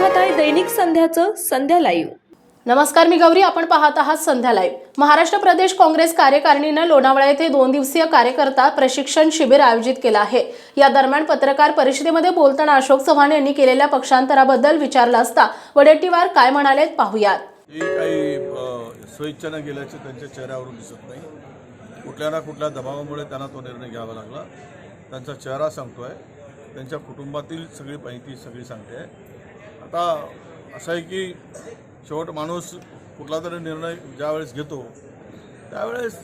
पाहताय दैनिक संध्याचं संध्या लाईव्ह. नमस्कार मी गौरी. आपण पाहत आहात संध्या लाईव्ह. महाराष्ट्र प्रदेश काँग्रेस कार्यकारिणीनं लोणावळा येथे दोन दिवसीय कार्यकर्ता प्रशिक्षण शिबिर आयोजित केलं आहे. या दरम्यान पत्रकार परिषदेमध्ये बोलताना अशोक चव्हाण यांनी केलेल्या पक्षांतराबद्दल विचारलं असता वडेट्टीवार काय म्हणालेत पाहुयात. काही स्वेच्छेनं गेल्याचे त्यांच्या चेहऱ्यावरून दिसत नाही. कुठल्या ना कुठल्या दबावामुळे त्यांना तो निर्णय घ्यावा लागला. त्यांचा चेहरा सांगतो आहे त्यांच्या कुटुंबातील सगळी माहिती सगळी सांगते. आहे आता असं आहे की शेवट माणूस कुठला तरी निर्णय ज्यावेळेस घेतो त्यावेळेस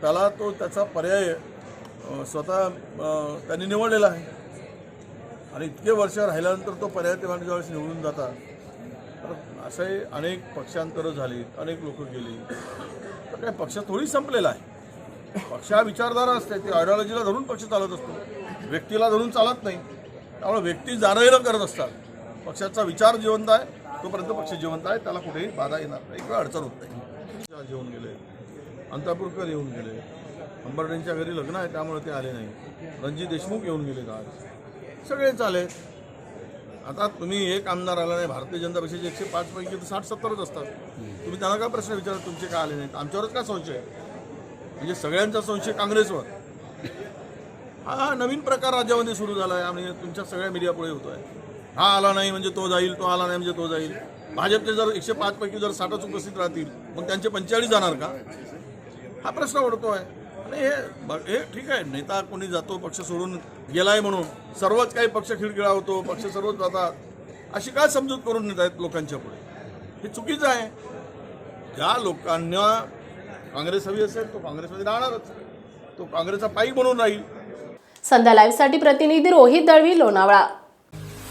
त्याला तो त्याचा पर्याय स्वतः त्यांनी निवडलेला आहे. आणि इतके वर्ष राहिल्यानंतर तो पर्याय ते माणूस ज्यावेळेस निवडून जातात तर असे अनेक पक्षांतरं झाली अनेक लोक गेली. तर काय पक्ष थोडी संपलेला आहे. पक्ष हा विचारधारा असते ती आयडिओलॉजीला धरून पक्ष चालत असतो. व्यक्तीला धरून चालत नाही. त्यामुळे व्यक्ती जाणं करत असतात. पक्षाचा विचार जिवंत आहे तोपर्यंत पक्ष जिवंत आहे त्याला कुठेही बाधा येणार नाही. किंवा अडचण होत नाही. आज येऊन गेले अंतापूरकर येऊन गेले अंबरडेंच्या घरी लग्न आहे त्यामुळे ते आले नाही. रणजित देशमुख येऊन गेले आज सगळेच आले आता तुम्ही एक आमदार आला नाही भारतीय जनता पक्षाचे एकशे पाच पैकी तर साठ सत्तरच असतात. तुम्ही त्यांना काय प्रश्न विचारा तुमचे का आले नाहीत? आमच्यावरच काय संशय? आहे? म्हणजे सगळ्यांचा संशय काँग्रेसवर. हा नवीन प्रकार राज्यामध्ये सुरू झाला आहे आणि तुमच्या सगळ्या मीडियापुढे होतो आहे हा आला नाही म्हणजे तो जाईल तो आला नाही म्हणजे तो जाईल. भाजपचे जर एकशे पाच पैकी जर साठच उपस्थित राहतील मग त्यांचे पंचेचाळीस जाणार का? हा प्रश्न उडतो आहे आणि हे हे ठीक आहे नेता कोणी जातो पक्ष सोडून गेलाय म्हणून सर्वच काही पक्ष खिळखिळा होतो पक्ष सर्वच जातात. अशी काय समजूत करून नेत आहेत लोकांच्या पुढे? हे चुकीचं आहे. ज्या लोकांना काँग्रेस हवी असेल तो काँग्रेसमध्ये राहणारच. तो काँग्रेसचा पायी म्हणून राहील. संध्या लाईव्हसाठी प्रतिनिधी रोहित दळवी लोणावळा.